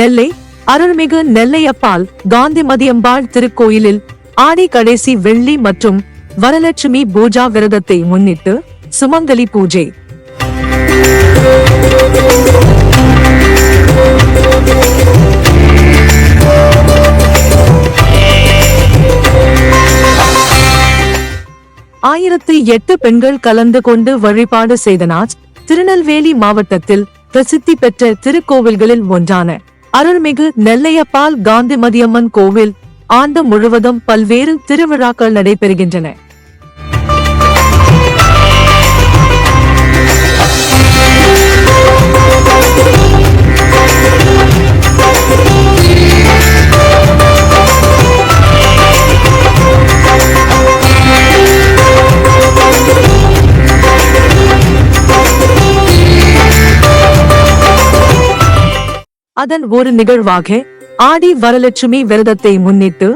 நெல்லை அருள்மிகு நெல்லையப்பால் காந்திமதியம்பாள் திருக்கோயிலில் ஆடி கடைசி வெள்ளி மற்றும் வரலட்சுமி பூஜா விரதத்தை முன்னிட்டு சுமங்கலி பூஜை. ஆயிரத்தி எட்டு பெண்கள் கலந்து கொண்டு வழிபாடு செய்தனார் திருநெல்வேலி மாவட்டத்தில் பிரசித்தி பெற்ற திருக்கோவில்களில் ஒன்றான அருள்மிகு நெல்லையப்பால் காந்திமதியம்மன் கோவில் ஆண்டு முழுவதும் பல்வேறு திருவிழாக்கள் நடைபெறுகின்றன. அதன் ஒரு நிகழ்வாக ஆடி வரலட்சுமி விரதத்தை முன்னிட்டு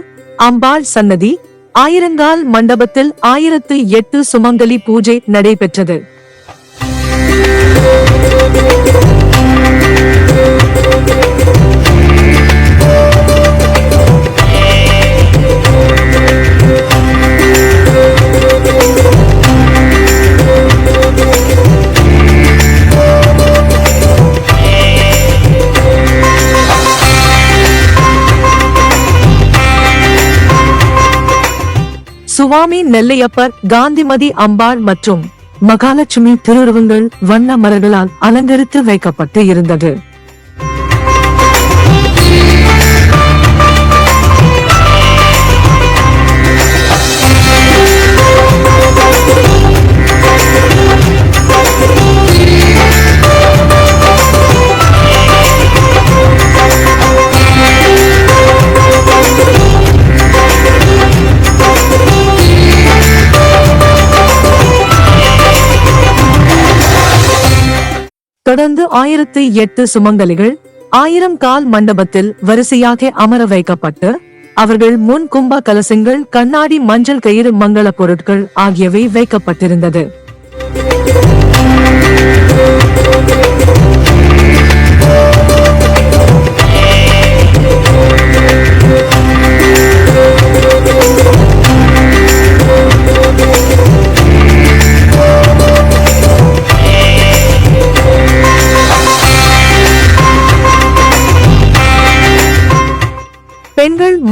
அம்பாள் சன்னதி ஆயிரங்கால் மண்டபத்தில் ஆயிரத்து எட்டு சுமங்கலி பூஜை நடைபெற்றது. சுவாமி நெல்லையப்பர் காந்திமதி அம்பாள் மற்றும் மகாலட்சுமி திருவுருவங்கள் வண்ண மலர்களால் அலங்கரித்து வைக்கப்பட்டு இருந்தது. தொடர்ந்து ஆயிரத்து எட்டு சுமங்கலிகள் ஆயிரம் கால் மண்டபத்தில் வரிசையாக அமர வைக்கப்பட்டு அவர்கள் முன் கும்ப கலசங்கள் கண்ணாடி மஞ்சள் கயிறு மங்கள பொருட்கள் ஆகியவை வைக்கப்பட்டிருந்தது.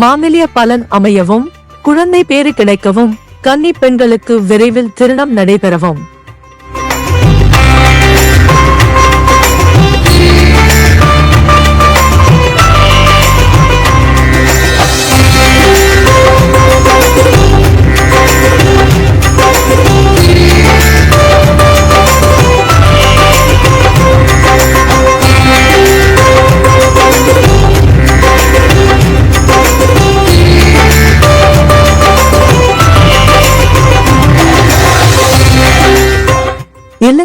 மாமிலிய பலன் அமையவும் குழந்தை பேறு கிடைக்கவும் கன்னி பெண்களுக்கு விரைவில் திருமணம் நடைபெறவும்.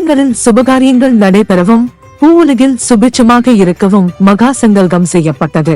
இல்லங்களில் சுபகாரியங்கள் நடைபெறவும் பூவுலகில் சுபிட்சமாக இருக்கவும் மகா சங்கல்கம் செய்யப்பட்டது.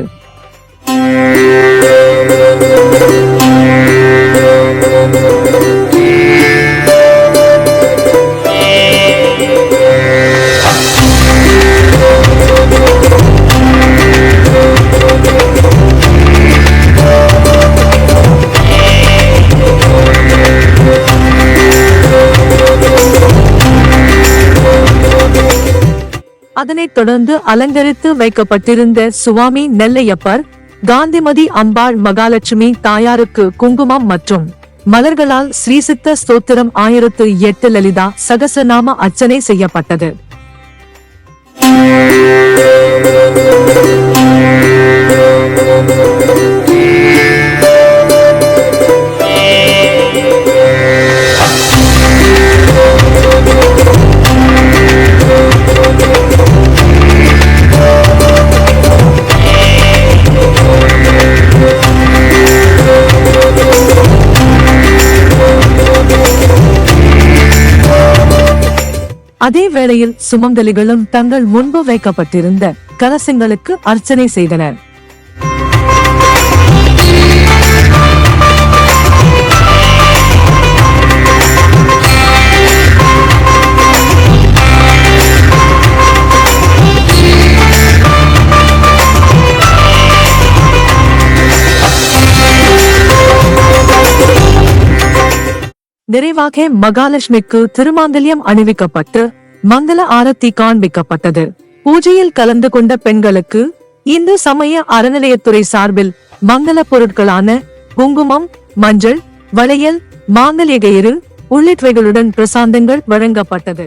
அதனைத் தொடர்ந்து அலங்கரித்து வைக்கப்பட்டிருந்த சுவாமி நெல்லையப்பர் காந்திமதி அம்பாள் மகாலட்சுமி தாயாருக்கு குங்குமம் மற்றும் மலர்களால் ஸ்ரீசித்த ஸ்தோத்திரம் ஆயிரத்து எட்டு லலிதா சகசநாம அர்ச்சனை செய்யப்பட்டது. அதே வேளையில் சுமங்கலிகளும் தங்கள் முன்பு வைக்கப்பட்டிருந்த கலசங்களுக்கு அர்ச்சனை செய்தனர். நிறைவாக மகாலட்சுமிக்கு திருமாங்கல்யம் அணிவிக்கப்பட்டு மங்கள ஆரத்தி காண்பிக்கப்பட்டது. பூஜையில் கலந்து கொண்ட பெண்களுக்கு இந்து சமய அறநிலையத்துறை சார்பில் மங்கள பொருட்களான குங்குமம் மஞ்சள் வளையல் மாங்கல்ய கயிறு உள்ளிட்டவைகளுடன் பிரசாந்தங்கள் வழங்கப்பட்டது.